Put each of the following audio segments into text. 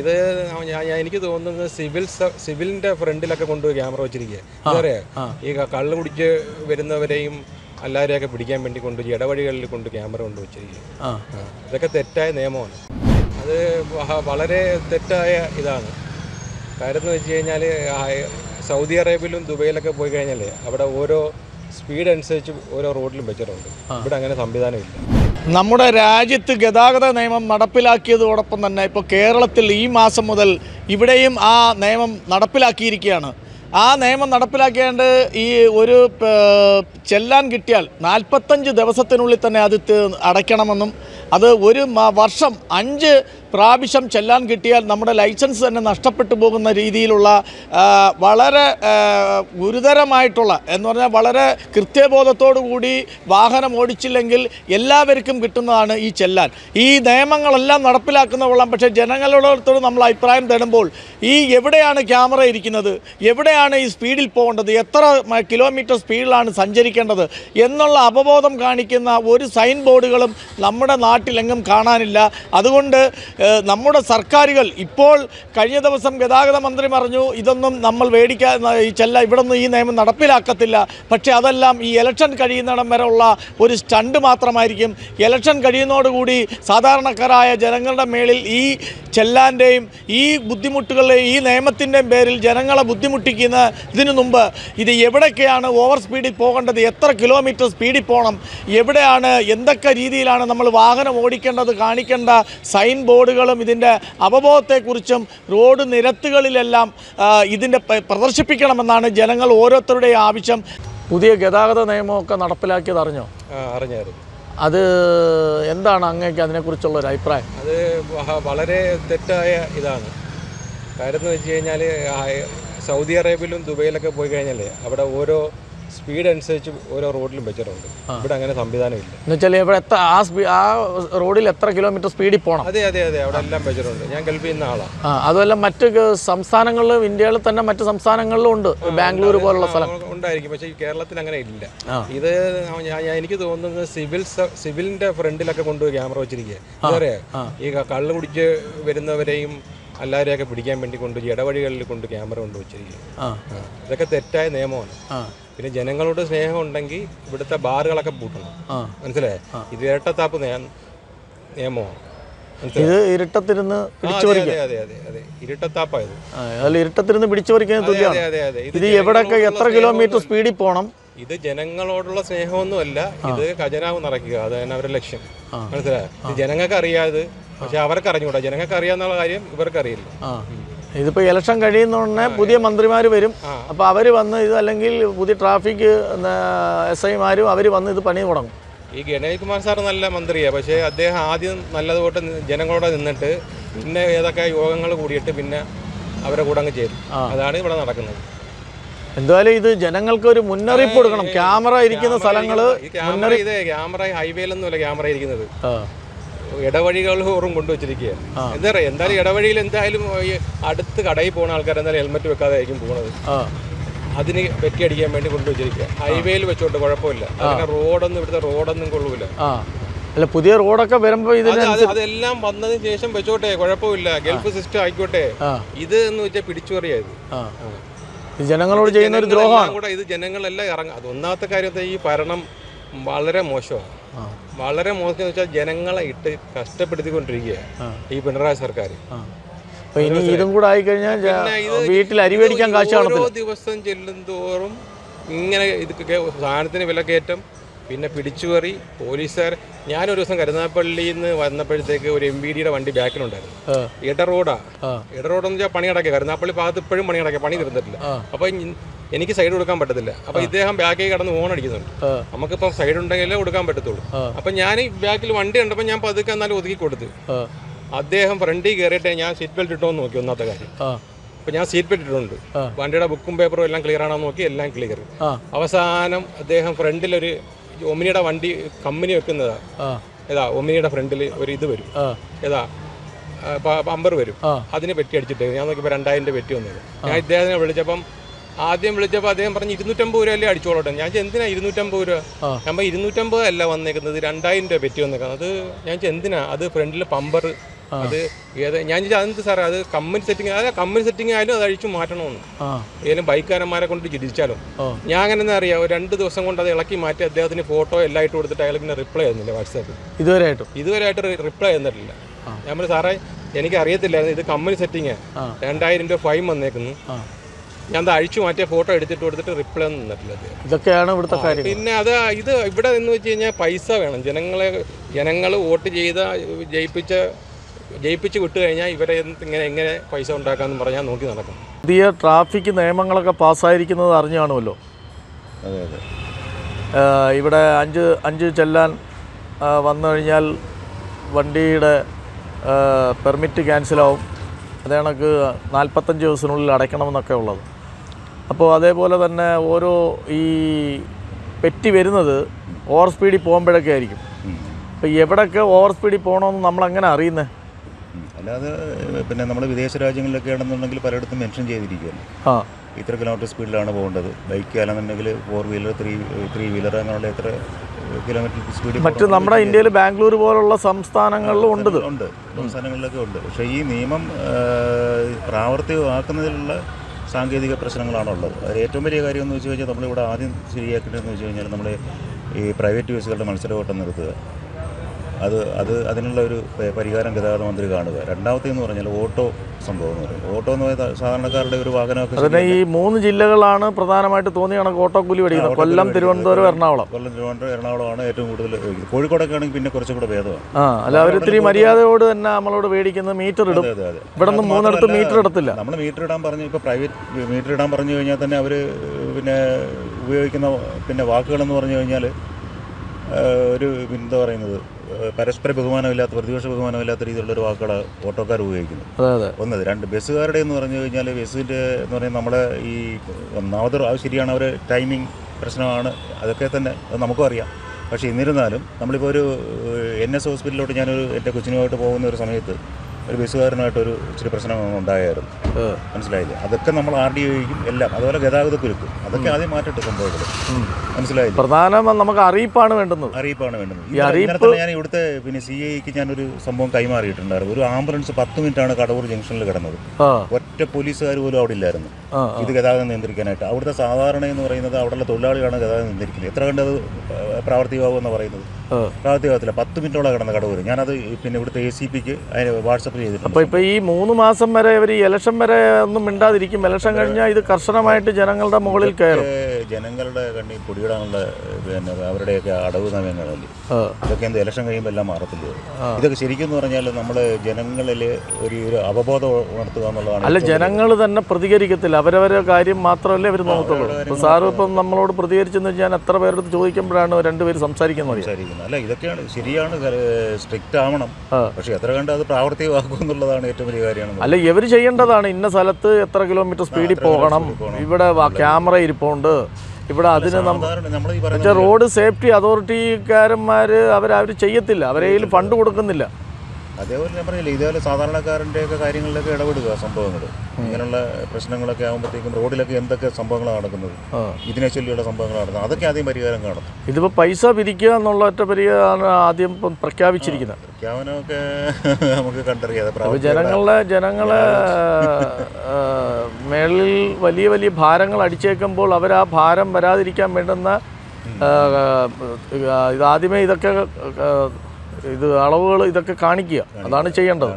ഇത് എനിക്ക് തോന്നുന്നത് സിവിൽ സിവിലിന്റെ ഫ്രണ്ടിലൊക്കെ കൊണ്ടുപോയി ക്യാമറ വെച്ചിരിക്കുക ഈ കള്ളു കുടിച്ച് വരുന്നവരെയും എല്ലാവരെയൊക്കെ പിടിക്കാൻ വേണ്ടി കൊണ്ട് ഇടവഴികളിൽ കൊണ്ട് ക്യാമറ കൊണ്ട് വെച്ചിരിക്കുക. ഇതൊക്കെ തെറ്റായ നിയമമാണ്. അത് വളരെ തെറ്റായ ഇതാണ്. കാര്യം എന്ന് വെച്ച് കഴിഞ്ഞാൽ സൗദി അറേബ്യയിലും ദുബൈയിലൊക്കെ പോയി കഴിഞ്ഞാൽ അവിടെ ഓരോ സ്പീഡ് അനുസരിച്ച് ഓരോ റോഡിലും വെച്ചിട്ടുണ്ട്. ഇവിടെ അങ്ങനെ സംവിധാനമില്ല നമ്മുടെ രാജ്യത്ത് ഗതാഗത നിയമം നടപ്പിലാക്കിയതോടൊപ്പം തന്നെ ഇപ്പോൾ കേരളത്തിൽ ഈ മാസം മുതൽ ഇവിടെയും ആ നിയമം നടപ്പിലാക്കിയിരിക്കുകയാണ്. ആ നിയമം നടപ്പിലാക്കേണ്ട ഈ ഒരു ചെല്ലാൻ കിട്ടിയാൽ നാൽപ്പത്തഞ്ച് ദിവസത്തിനുള്ളിൽ തന്നെ അത് അടയ്ക്കണമെന്നും അത് ഒരു വർഷം അഞ്ച് പ്രാവശ്യം ചെല്ലാൻ കിട്ടിയാൽ നമ്മുടെ ലൈസൻസ് തന്നെ നഷ്ടപ്പെട്ടു പോകുന്ന രീതിയിലുള്ള വളരെ ഗുരുതരമായിട്ടുള്ള എന്ന് പറഞ്ഞാൽ വളരെ കൃത്യബോധത്തോടു കൂടി വാഹനം ഓടിച്ചില്ലെങ്കിൽ എല്ലാവർക്കും കിട്ടുന്നതാണ് ഈ ചെല്ലാൻ. ഈ നിയമങ്ങളെല്ലാം നടപ്പിലാക്കുന്ന കൊള്ളാം. പക്ഷേ ജനങ്ങളോടത്തോട് നമ്മൾ അഭിപ്രായം തേടുമ്പോൾ ഈ എവിടെയാണ് ക്യാമറ ഇരിക്കുന്നത് എവിടെയാണ് ഈ സ്പീഡിൽ പോകേണ്ടത് എത്ര കിലോമീറ്റർ സ്പീഡിലാണ് സഞ്ചരിക്കേണ്ടത് എന്നുള്ള അവബോധം കാണിക്കുന്ന ഒരു സൈൻ ബോർഡുകളും നമ്മുടെ നാട്ടിലെങ്ങും കാണാനില്ല. അതുകൊണ്ട് നമ്മുടെ സർക്കാരുകൾ ഇപ്പോൾ കഴിഞ്ഞ ദിവസം ഗതാഗത മന്ത്രി പറഞ്ഞു ഇതൊന്നും നമ്മൾ മേടിക്കാൻ ചെല്ല ഇവിടെ ഈ നിയമം നടപ്പിലാക്കത്തില്ല. പക്ഷേ അതെല്ലാം ഈ ഇലക്ഷൻ കഴിയുന്നിടം വരെ ഉള്ള ഒരു സ്റ്റണ്ട് മാത്രമായിരിക്കും. ഇലക്ഷൻ കഴിയുന്നതോടുകൂടി സാധാരണക്കാരായ ജനങ്ങളുടെ മേളിൽ ഈ ചെല്ലാന്റെയും ഈ ബുദ്ധിമുട്ടുകളുടെയും ഈ നിയമത്തിന്റെയും പേരിൽ ജനങ്ങളെ ബുദ്ധിമുട്ടിക്കുന്ന ഇതിനു മുമ്പ് ഇത് എവിടെയൊക്കെയാണ് ഓവർ സ്പീഡിൽ പോകേണ്ടത്? എത്ര കിലോമീറ്റർ സ്പീഡിൽ പോകണം എവിടെയാണ് എന്തൊക്കെ രീതിയിലാണ് നമ്മൾ വാഹനം ഓടിക്കേണ്ടത്? കാണിക്കേണ്ട സൈൻ ബോർഡുകളും ഇതിന്റെ അവബോധത്തെക്കുറിച്ചും റോഡ് നിരത്തുകളിലെല്ലാം ഇതിന്റെ പ്രദർശിപ്പിക്കണമെന്നാണ് ജനങ്ങൾ ഓരോരുത്തരുടെയും ആവശ്യം. പുതിയ ഗതാഗത നിയമമൊക്കെ നടപ്പിലാക്കിയത് അറിഞ്ഞോ? അറിഞ്ഞായിരുന്നു. അത് എന്താണ് അങ്ങേക്ക് അതിനെക്കുറിച്ചുള്ള ഒരു അഭിപ്രായം? അത് വളരെ തെറ്റായ ഇതാണ്. കാര്യം എന്ന് വെച്ച് കഴിഞ്ഞാൽ സൗദി അറേബ്യയിലും ദുബൈയിലൊക്കെ പോയി കഴിഞ്ഞാൽ അവിടെ ഓരോ സ്പീഡ് അനുസരിച്ച് ഓരോ റോഡിലും വെച്ചിട്ടുണ്ട്. ഇവിടെ അങ്ങനെ സംവിധാനമില്ല. എന്നുവെച്ചാൽ ഇവിടെ എത്ര ആ സ്പീ ആ റോഡിൽ എത്ര കിലോമീറ്റർ സ്പീഡിൽ പോകണം അതെ അതെ അതെ. അവിടെ എല്ലാം വെച്ചിട്ടുണ്ട്. ഞാൻ ഗൾഫിൽ നിന്ന് ആളാണ് ആ അതുമല്ല മറ്റ് സംസ്ഥാനങ്ങളിലും ഇന്ത്യയിൽ തന്നെ മറ്റ് സംസ്ഥാനങ്ങളിലും ഉണ്ട്. ബാംഗ്ലൂർ പോലുള്ള സ്ഥലം ഉണ്ടായിരിക്കും. പക്ഷേ കേരളത്തിൽ അങ്ങനെ ഇല്ല. ഇത് എനിക്ക് തോന്നുന്നത് സിവിൽ സിവിലിന്റെ ഫ്രണ്ടിലൊക്കെ കൊണ്ടുപോയി ക്യാമറ വെച്ചിരിക്കുക ഈ കള്ളു കുടിച്ച് വരുന്നവരെയും എല്ലാവരെയൊക്കെ പിടിക്കാൻ വേണ്ടി കൊണ്ട് ഇടവഴികളിൽ കൊണ്ട് ക്യാമറ കൊണ്ട് വെച്ചിരിക്കുക. ഇതൊക്കെ തെറ്റായ നിയമമാണ്. പിന്നെ ജനങ്ങളോട് സ്നേഹം ഉണ്ടെങ്കിൽ ഇവിടുത്തെ ബാറുകളൊക്കെ പൂട്ടണം. മനസ്സിലെ മനസ്സിലായേ? ഇത് ഇരട്ടത്താപ്പ് നിയമോ? ഇത് ഇരുട്ടത്തിരുന്ന് പിടിച്ചു ഇരട്ടത്താപ്പായത്. അതിൽ ഇരുട്ടത്തിരുന്ന് പിടിച്ചു അതെ തുല്യമാണ് ഇത് എവിടെയൊക്കെ എത്ര ജനങ്ങളോടുള്ള കിലോമീറ്റർ സ്നേഹമൊന്നും- സ്പീഡിൽ പോകണം ഇത് ജനങ്ങളോടുള്ള സ്നേഹമൊന്നുമല്ല. ഇത് ഖജനാവ് നിറയ്ക്കുക. അത് തന്നെ അവരുടെ ലക്ഷ്യം. മനസ്സിലായോ? ജനങ്ങൾക്ക് അറിയാതെ പക്ഷെ അവർക്ക് അറിഞ്ഞൂടാ ജനങ്ങൾക്ക് അറിയാന്നുള്ള കാര്യം ഇവർക്ക് അറിയില്ല ആ ഇതിപ്പോൾ ഇലക്ഷൻ കഴിയുന്നോടനെ പുതിയ മന്ത്രിമാർ വരും. അപ്പോൾ അവർ വന്ന് ഇത് അല്ലെങ്കിൽ പുതിയ ട്രാഫിക് എസ് ഐമാരും അവർ വന്ന് ഇത് പണി തുടങ്ങും. ഈ ഗണേഷ് കുമാർ സാർ നല്ല മന്ത്രിയാണ് പക്ഷേ അദ്ദേഹം ആദ്യം നല്ലതുപോലെ ജനങ്ങളോടെ നിന്നിട്ട് പിന്നെ ഏതൊക്കെ യോഗങ്ങൾ കൂടിയിട്ട് പിന്നെ അവരെ കൂടെ അങ്ങ് ചേരും. അതാണ് ഇവിടെ നടക്കുന്നത്. എന്തായാലും ഇത് ജനങ്ങൾക്ക് ഒരു മുന്നറിയിപ്പ് കൊടുക്കണം. ക്യാമറ ഇരിക്കുന്ന സ്ഥലങ്ങൾ ക്യാമറ ഇത് ക്യാമറ ഹൈവേയിലൊന്നുമല്ല ക്യാമറ ഇരിക്കുന്നത്. ഓറും കൊണ്ടുവച്ചിരിക്കുക എന്താ പറയുക എന്തായാലും ഇടവഴിയിൽ എന്തായാലും ഈ അടുത്ത് കടയിൽ പോകുന്ന ആൾക്കാർ എന്തായാലും ഹെൽമെറ്റ് വെക്കാതെ ആയിരിക്കും പോകുന്നത് അതിന് വെട്ടിയടിക്കാൻ വേണ്ടി കൊണ്ടുവച്ചിരിക്കുക ഹൈവേയിൽ വെച്ചോണ്ട് കുഴപ്പമില്ല. അതിന് റോഡൊന്നും ഇവിടുത്തെ റോഡൊന്നും കൊള്ളൂല. അല്ല പുതിയ റോഡൊക്കെ വരുമ്പോ അതെല്ലാം വന്നതിന് ശേഷം വെച്ചോട്ടെ കുഴപ്പമില്ല. ഗൾഫ് സിസ്റ്റം ആയിക്കോട്ടെ. ഇത് എന്ന് വെച്ചാൽ പിടിച്ചുപറിയായത് ആ. ഇത് ജനങ്ങളോട് ചെയ്യുന്ന ഒരു ദ്രോഹമാണ്. കൂടെ ഇത് ജനങ്ങളെല്ലാം ഇറങ്ങും അത് ഒന്നാമത്തെ കാര്യത്തെ ഈ ഭരണം വളരെ മോശമാണ്. വളരെ മോശം എന്ന് വെച്ചാൽ ജനങ്ങളെ ഇട്ട് കഷ്ടപ്പെടുത്തിക്കൊണ്ടിരിക്കുകയാണ് ഈ പിണറായി സർക്കാർ ഇനി ഇതും കൂടെ ആയിക്കഴിഞ്ഞാൽ വീട്ടിൽ അരി മേടിക്കാൻ കാശ് ഓരോ ദിവസം ചെല്ലും തോറും ഇങ്ങനെ ഇത് സാധനത്തിന് സാധനത്തിന് വിലക്കയറ്റം പിന്നെ പിടിച്ചുപറി പോലീസുകാർ. ഞാനൊരു ദിവസം കരുനാപ്പള്ളിയിൽ നിന്ന് വന്നപ്പോഴത്തേക്ക് ഒരു എം ബി ഡിയുടെ വണ്ടി ബാക്കിലുണ്ടായിരുന്നു. ഇടറോഡാ ഇട റോഡാ. ഇട റോഡെന്ന് വെച്ചാൽ പണി കിടക്കുക കരുനാപ്പള്ളി ഭാഗത്ത് ഇപ്പോഴും പണി കിടക്കുക പണി തീർന്നിട്ടില്ല. അപ്പോൾ എനിക്ക് സൈഡ് കൊടുക്കാൻ പറ്റത്തില്ല. അപ്പൊ ഇദ്ദേഹം ബാക്കിൽ കടന്ന് ഓൺ അടിക്കുന്നുണ്ട്. നമുക്കിപ്പം സൈഡ് ഉണ്ടെങ്കിലേ കൊടുക്കാൻ പറ്റത്തുള്ളൂ. അപ്പൊ ഞാൻ ഈ ബാക്കിൽ വണ്ടി ഉണ്ടപ്പോ ഞാൻ പതുക്കെ എന്നാലും ഒതുക്കി കൊടുത്തു. അദ്ദേഹം ഫ്രണ്ടിൽ കയറിയിട്ട് ഞാൻ സീറ്റ് ബെൽറ്റ് ഇട്ടോ എന്ന് നോക്കി ഒന്നാമത്തെ കാര്യം. അപ്പൊ ഞാൻ സീറ്റ് ബെൽറ്റ് ഇട്ടിട്ടുണ്ട്. വണ്ടിയുടെ ബുക്കും പേപ്പറും എല്ലാം ക്ലിയർ ആണോ നോക്കി എല്ലാം ക്ലിയർ അവസാനം അദ്ദേഹം ഫ്രണ്ടിലൊരു ഒമിനിയുടെ വണ്ടി കമ്പനി വെക്കുന്നതാ. ഏതാ ഒമിനിയുടെ ഫ്രണ്ടിൽ ഒരു ഇത് വരും. ഏതാ അമ്പർ വരും. അതിന് പെറ്റി അടിച്ചിട്ട് ഞാൻ നോക്കിയപ്പോൾ രണ്ടായിരം രൂപ പെറ്റി വന്നത്. ഞാൻ ഇദ്ദേഹത്തിനെ വിളിച്ചപ്പം ആദ്യം വിളിച്ചപ്പോൾ അദ്ദേഹം പറഞ്ഞ് ഇരുന്നൂറ്റമ്പത് രൂപ അല്ലേ അടിച്ചോളട്ടെ. ഞാൻ എന്തിനാ ഇരുന്നൂറ്റമ്പത് രൂപ? നമ്മൾ ഇരുന്നൂറ്റമ്പത് അല്ല വന്നേക്കുന്നത് രണ്ടായിരം രൂപ പറ്റി വന്നേക്കുന്നത്. അത് ഞാൻ എന്തിനാ? അത് ഫ്രണ്ടിൽ പമ്പർ അത് ഏത്? ഞാൻ ചോദിച്ചാൽ അതെന്ത് സാറേ? അത് കമ്പനി സെറ്റിംഗ് അതായത് കമ്പനി സെറ്റിംഗ് ആയാലും അത് അഴിച്ചു മാറ്റണമെന്ന്. ഏതെങ്കിലും ബൈക്കാരന്മാരെ കൊണ്ട് ചിരിച്ചാലോ ഞാൻ അങ്ങനെ എന്താ അറിയാം? രണ്ട് ദിവസം കൊണ്ട് അത് ഇളക്കി മാറ്റി അദ്ദേഹത്തിന് ഫോട്ടോ എല്ലാം ഇട്ട് കൊടുത്തിട്ട് അയാൾ പിന്നെ റിപ്ലൈ തന്നില്ല വാട്സാപ്പിൽ. ഇതുവരെ ആയിട്ടും ഇതുവരെ ആയിട്ട് റിപ്ലൈ തന്നിട്ടില്ല. ഞാൻ പറഞ്ഞു സാറേ എനിക്ക് അറിയത്തില്ലായിരുന്നു ഇത് കമ്പനി സെറ്റിംഗ്. രണ്ടായിരം രൂപ ഫൈൻ വന്നേക്കുന്നു. ഞാൻ അത് അഴിച്ചു മാറ്റിയ ഫോട്ടോ എടുത്തിട്ട് കൊടുത്തിട്ട് റിപ്ലൈ ഒന്നും തന്നിട്ടില്ല ഇതൊക്കെയാണ് ഇവിടുത്തെ കാര്യം പിന്നെ അത് ഇത് ഇവിടെ എന്ന് വെച്ച് കഴിഞ്ഞാൽ പൈസ വേണം. ജനങ്ങളെ ജനങ്ങൾ വോട്ട് ചെയ്ത ജയിപ്പിച്ച ജയിപ്പിച്ച് വിട്ടു കഴിഞ്ഞാൽ ഇവരെ എന്ത് ഇങ്ങനെ എങ്ങനെ പൈസ ഉണ്ടാക്കാമെന്ന് പറഞ്ഞാൽ നോക്കി നടക്കും. പുതിയ ട്രാഫിക് നിയമങ്ങളൊക്കെ പാസ്സായിരിക്കുന്നത് അറിഞ്ഞു കാണുമല്ലോ അതെ. അതെ ഇവിടെ അഞ്ച് അഞ്ച് ചെല്ലാൻ വന്നു കഴിഞ്ഞാൽ വണ്ടിയുടെ പെർമിറ്റ് ക്യാൻസലാവും. അതേ കണക്ക് നാൽപ്പത്തഞ്ച് ദിവസത്തിനുള്ളിൽ അടയ്ക്കണമെന്നൊക്കെ ഉള്ളത്. അപ്പോൾ അതേപോലെ തന്നെ ഓരോ ഈ പെറ്റി വരുന്നത് ഓവർ സ്പീഡിൽ പോകുമ്പോഴൊക്കെ ആയിരിക്കും. അപ്പോൾ എവിടെയൊക്കെ ഓവർ സ്പീഡിൽ പോകണമെന്ന് നമ്മളെങ്ങനെ അറിയുന്നത്. അല്ലാതെ പിന്നെ നമ്മൾ വിദേശ രാജ്യങ്ങളിലൊക്കെ ആണെന്നുണ്ടെങ്കിൽ പലയിടത്തും മെൻഷൻ ചെയ്തിരിക്കുകയാണ്. ആ. ഇത്ര കിലോമീറ്റർ സ്പീഡിലാണ് പോകേണ്ടത്. ബൈക്ക് ആണെന്നുണ്ടെങ്കിൽ four wheeler three three wheeler അങ്ങനെയുള്ള എത്ര കിലോമീറ്റർ സ്പീഡ് മറ്റു നമ്മുടെ ഇന്ത്യയിൽ ബാംഗ്ലൂർ പോലുള്ള സംസ്ഥാനങ്ങളിലും ഉണ്ട്. ഉണ്ട്. സംസ്ഥാനങ്ങളിലൊക്കെ ഉണ്ട്. പക്ഷേ ഈ നിയമം പ്രാവർത്തികമാക്കുന്നതിലുള്ള സാങ്കേതിക പ്രശ്നങ്ങളാണുള്ളത്. അതിൽ ഏറ്റവും വലിയ കാര്യം എന്ന് വെച്ച് കഴിഞ്ഞാൽ നമ്മളിവിടെ ആദ്യം ശരിയാക്കേണ്ടതെന്ന് വെച്ച് കഴിഞ്ഞാൽ നമ്മൾ ഈ പ്രൈവറ്റ് ബസ്സുകളുടെ മത്സരവോട്ടം നിർത്തുക. അത് അത് അതിനുള്ള ഒരു പരിഹാരം ഗതാഗത മന്ത്രി കാണുക. രണ്ടാമത്തേന്ന് പറഞ്ഞാൽ ഓട്ടോ സംഭവം എന്ന് പറയും. ഓട്ടോ എന്ന് പറയുന്നത് സാധാരണക്കാരുടെ ഒരു വാഹനമൊക്കെ അതിന് ഈ മൂന്ന് ജില്ലകളാണ് പ്രധാനമായിട്ട് തോന്നിയ കണക്ക് ഓട്ടോ കൂലി മേടിക്കുന്നത് കൊല്ലം തിരുവനന്തപുരം എറണാകുളം. കൊല്ലം തിരുവനന്തപുരം എറണാകുളമാണ് ഏറ്റവും കൂടുതൽ. കോഴിക്കോടൊക്കെ ആണെങ്കിൽ പിന്നെ കുറച്ചും കൂടെ ഭേദമാണ്. ആ അല്ല അവർ ഇത്തിരി മര്യാദയോട് തന്നെ നമ്മളോട് മേടിക്കുന്നത് മീറ്റർ ഇടും. ഇവിടെ നിന്ന് മൂന്നിടത്ത് മീറ്റർ ഇടത്തില്ല. നമ്മൾ മീറ്റർ ഇടാൻ പറഞ്ഞു ഇപ്പോൾ പ്രൈവറ്റ് മീറ്റർ ഇടാൻ പറഞ്ഞു കഴിഞ്ഞാൽ തന്നെ അവർ പിന്നെ ഉപയോഗിക്കുന്ന പിന്നെ വാക്കുകളെന്ന് പറഞ്ഞു കഴിഞ്ഞാൽ ഒരു എന്താ പറയുന്നത്? പരസ്പര ബഹുമാനമില്ലാത്ത പ്രതിപക്ഷ ബഹുമാനമില്ലാത്ത രീതിയിലുള്ള ഒരു വാക്കുകളാണ് ഓട്ടോക്കാർ ഉപയോഗിക്കുന്നു ഒന്നത് രണ്ട് ബസ്സുകാരുടെ എന്ന് പറഞ്ഞു കഴിഞ്ഞാൽ ബസ്സിന്റെ എന്ന് പറഞ്ഞാൽ നമ്മളെ ഈ ഒന്നാമത് അത് ശരിയാണ് അവർ ടൈമിംഗ് പ്രശ്നമാണ് അതൊക്കെ തന്നെ അത് നമുക്കും അറിയാം. പക്ഷേ എന്നിരുന്നാലും നമ്മളിപ്പോൾ ഒരു എൻ എസ് ഹോസ്പിറ്റലിലോട്ട് ഞാനൊരു എന്റെ കൊച്ചിനുമായിട്ട് പോകുന്ന ഒരു സമയത്ത് ഒരു ബസ്സുകാരനായിട്ടൊരു ഇച്ചിരി പ്രശ്നം ഉണ്ടായായിരുന്നു. മനസ്സിലായില്ല? അതൊക്കെ നമ്മൾ ആർ ഡി ഒയ്ക്കും എല്ലാം അതുപോലെ ഗതാഗത കുരുക്ക് അതൊക്കെ ആദ്യം മാറ്റട്ടെ സംഭവങ്ങൾ മനസ്സിലായില്ലേ? പ്രധാനം നമുക്ക് അറിയിപ്പാണ് വേണ്ടുന്നത്. അറിയിപ്പാണ് വേണ്ടത് ഈ അറിയിപ്പ്- ഞാൻ ഇവിടുത്തെ പിന്നെ സി ഐക്ക് ഞാനൊരു സംഭവം കൈമാറിയിട്ടുണ്ടായിരുന്നു. ഒരു ആംബുലൻസ് പത്ത് മിനിറ്റാണ് കടവൂർ ജംഗ്ഷനിൽ കിടന്നത്. ഒറ്റ പോലീസുകാർ പോലും അവിടെ ഇല്ലായിരുന്നു. ഇത് ഗതാഗതം നിയന്ത്രിക്കാനായിട്ട്. അവിടുത്തെ സാധാരണ എന്ന് പറയുന്നത് അവിടെയുള്ള തൊഴിലാളികളാണ് ഗതാഗതം നിയന്ത്രിക്കുന്നത്. എത്ര കണ്ടത് പ്രാവർത്തികമാകുമെന്ന് പറയുന്നത്? ആ. കാലത്തില്ല പത്ത് മിനിറ്റോളം കിടന്ന കടവൂർ ഞാനത് പിന്നെ ഇവിടുത്തെ എ സി പിക്ക് അതിന് വാട്സപ്പ് ചെയ്തിട്ടുണ്ട്. അപ്പോൾ ഇപ്പോൾ ഈ മൂന്ന് മാസം വരെ ഇവർ ഈ ഇലക്ഷൻ വരെ ഒന്നും മിണ്ടാതിരിക്കും. ഇലക്ഷൻ കഴിഞ്ഞാൽ ഇത് കർശനമായിട്ട് ജനങ്ങളുടെ മുകളിൽ കയറും. ജനങ്ങളുടെ കണ്ണി പൊടിയിടാനുള്ള പിന്നെ അവരുടെയൊക്കെ അടവ് നയങ്ങളല്ലേ ഇതൊക്കെ എന്ത് ഇലക്ഷൻ കഴിയുമ്പോൾ എല്ലാം മാറത്തില്ലേ? ഇതൊക്കെ ശരിക്കും എന്ന് പറഞ്ഞാൽ നമ്മൾ ജനങ്ങളിൽ ഒരു ഒരു അവബോധം ഉണർത്തുക എന്നുള്ളതാണ് അല്ല ജനങ്ങൾ തന്നെ പ്രതികരിക്കത്തില്ല. അവരവരെ കാര്യം മാത്രമല്ലേ അവർ നോക്കത്തുള്ളൂ. സാറ് ഇപ്പം നമ്മളോട് പ്രതികരിച്ചെന്ന് ഞാൻ എത്ര പേരെടുത്ത് ചോദിക്കുമ്പോഴാണ് രണ്ടുപേര് സംസാരിക്കുന്നത് സംസാരിക്കുന്നത്. അല്ല ഇതൊക്കെയാണ് ശരിയാണ് സ്ട്രിക്റ്റ് ആവണം. പക്ഷേ പക്ഷെ എത്ര കണ്ട് അത് പ്രാവർത്തികമാക്കും എന്നുള്ളതാണ് ഏറ്റവും വലിയ കാര്യമാണ്. അല്ല ഇവർ ചെയ്യേണ്ടതാണ് ഇന്ന സ്ഥലത്ത് എത്ര കിലോമീറ്റർ സ്പീഡിൽ പോകണം. ഇവിടെ ക്യാമറ ഇരിപ്പുണ്ട്. ഇവിടെ അതിന് നമ്മൾ റോഡ് സേഫ്റ്റി അതോറിറ്റിക്കാരന്മാർ അവർ അവർ ചെയ്യത്തില്ല. അവരെ ഫണ്ട് കൊടുക്കുന്നില്ല. അതേപോലെ ഞാൻ പറഞ്ഞില്ല ഇതേപോലെ സാധാരണക്കാരന്റെയൊക്കെ കാര്യങ്ങളിലൊക്കെ ഇടപെടുക സംഭവങ്ങൾ ഇങ്ങനെയുള്ള പ്രശ്നങ്ങളൊക്കെ ആകുമ്പോഴത്തേക്കും റോഡിലൊക്കെ എന്തൊക്കെ സംഭവങ്ങളാണ് നടക്കുന്നത്. ഇതിനെ ചൊല്ലിയുള്ള സംഭവങ്ങൾ നടക്കുന്നത്. അതൊക്കെ ആദ്യം പരിഹാരം കാണും ഇതിപ്പോൾ പൈസ പിരിക്കുക എന്നുള്ള ഒറ്റ പരിഹാരമാണ് ആദ്യം ഇപ്പം പ്രഖ്യാപിച്ചിരിക്കുന്നത്. പ്രഖ്യാപനമൊക്കെ നമുക്ക് കണ്ടറിയാതെ ജനങ്ങളുടെ ജനങ്ങളെ ജനങ്ങളെ മേളിൽ വലിയ വലിയ ഭാരങ്ങൾ അടിച്ചേക്കുമ്പോൾ അവർ ആ ഭാരം വരാതിരിക്കാൻ വേണ്ടുന്ന ഇതാദ്യമേ ഇതൊക്കെ ഇത് അളവുകൾ ഇതൊക്കെ കാണിക്കുക. അതാണ് ചെയ്യേണ്ടത്.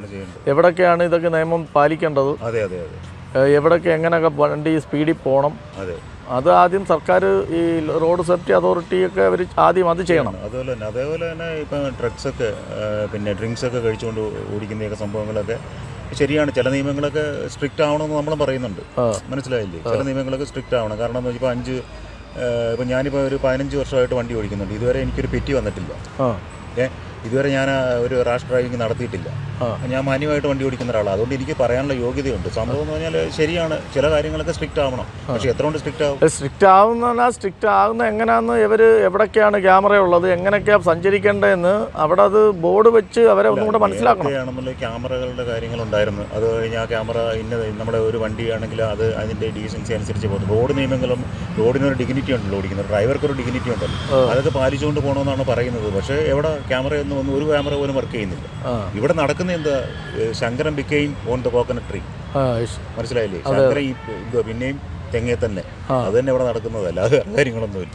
എവിടൊക്കെയാണ് ഇതൊക്കെ നിയമം പാലിക്കേണ്ടത്? അതെ അതെ അതെ. ഏ, എവിടൊക്കെ എങ്ങനെയൊക്കെ വണ്ടി സ്പീഡിൽ പോകണം? അതെ. അത് ആദ്യം സർക്കാർ ഈ റോഡ് സേഫ്റ്റി അതോറിറ്റിയൊക്കെ അവർ ആദ്യം അത് ചെയ്യണം. അതുപോലെ തന്നെ അതേപോലെ തന്നെ ഇപ്പം ഡ്രഗ്സൊക്കെ പിന്നെ ഡ്രിങ്ക്സ് ഒക്കെ കഴിച്ചുകൊണ്ട് ഓടിക്കുന്നതൊക്കെ സംഭവങ്ങളൊക്കെ ശരിയാണ്. ചില നിയമങ്ങളൊക്കെ സ്ട്രിക്റ്റ് ആവണമെന്ന് നമ്മൾ പറയുന്നുണ്ട്. മനസ്സിലായില്ലേ? ചില നിയമങ്ങളൊക്കെ സ്ട്രിക്റ്റ് ആവണം. കാരണം എന്ന് വെച്ചാൽ അഞ്ച് ഇപ്പം ഞാനിപ്പോൾ ഒരു പതിനഞ്ച് വർഷമായിട്ട് വണ്ടി ഓടിക്കുന്നുണ്ട്. ഇതുവരെ എനിക്കൊരു പെറ്റി വന്നിട്ടില്ല. ആ. ഏ ഇതുവരെ ഞാൻ ഒരു റാഷ് ഡ്രൈവിംഗ് നടത്തിയിട്ടില്ല. ഞാൻ മാന്യമായിട്ട് വണ്ടി ഓടിക്കുന്ന ഒരാളാണ് അതുകൊണ്ട് എനിക്ക് പറയാനുള്ള യോഗ്യതയുണ്ട്. സംഭവം എന്ന് പറഞ്ഞാൽ ശരിയാണ്. ചില കാര്യങ്ങളൊക്കെ സ്ട്രിക്റ്റ് ആവണം. പക്ഷേ എത്ര കൊണ്ട് സ്ട്രിക്റ്റ് ആവും? സ്ട്രിക്റ്റ് ആവുന്ന സ്ട്രിക്റ്റ് ആകുന്ന എങ്ങനെയാന്ന് ഇവർ എവിടൊക്കെയാണ് ക്യാമറ ഉള്ളത് എങ്ങനെയൊക്കെയാണ് സഞ്ചരിക്കേണ്ടതെന്ന് അവിടെ അത് ബോർഡ് വെച്ച് അവരെ ഒന്നും കൂടെ മനസ്സിലാക്കണം. ക്യാമറകളുടെ ക്യാമറകളുടെ കാര്യങ്ങളുണ്ടായിരുന്നു. അത് കഴിഞ്ഞ് ആ ക്യാമറ ഇന്ന നമ്മുടെ ഒരു വണ്ടിയാണെങ്കിൽ അത് അതിന്റെ ഡീസൻസി അനുസരിച്ച് പോകുന്നു. റോഡ് നിയമങ്ങളും റോഡിനൊരു ഡിഗ്നിറ്റി ഉണ്ടല്ലോ ഓടിക്കുന്നത്. ഡ്രൈവർക്ക് ഒരു ഡിഗ്നിറ്റി ഉണ്ടല്ലോ. അതൊക്കെ പാലിച്ചുകൊണ്ട് പോകണമെന്നാണ് പറയുന്നത്. പക്ഷേ എവിടെ ക്യാമറയൊന്നും ഒന്നും ഒരു ക്യാമറ പോലും വർക്ക് ചെയ്യുന്നില്ല. ഇവിടെ നടക്കുന്ന എന്താ ഏ, Sankaran became on the coconut tree മനസ്സിലായില്ലേ? ശങ്കരൻ പിന്നെയും തെങ്ങേ തന്നെ. അത് തന്നെ ഇവിടെ നടക്കുന്നതല്ല അത് കാര്യങ്ങളൊന്നുമില്ല.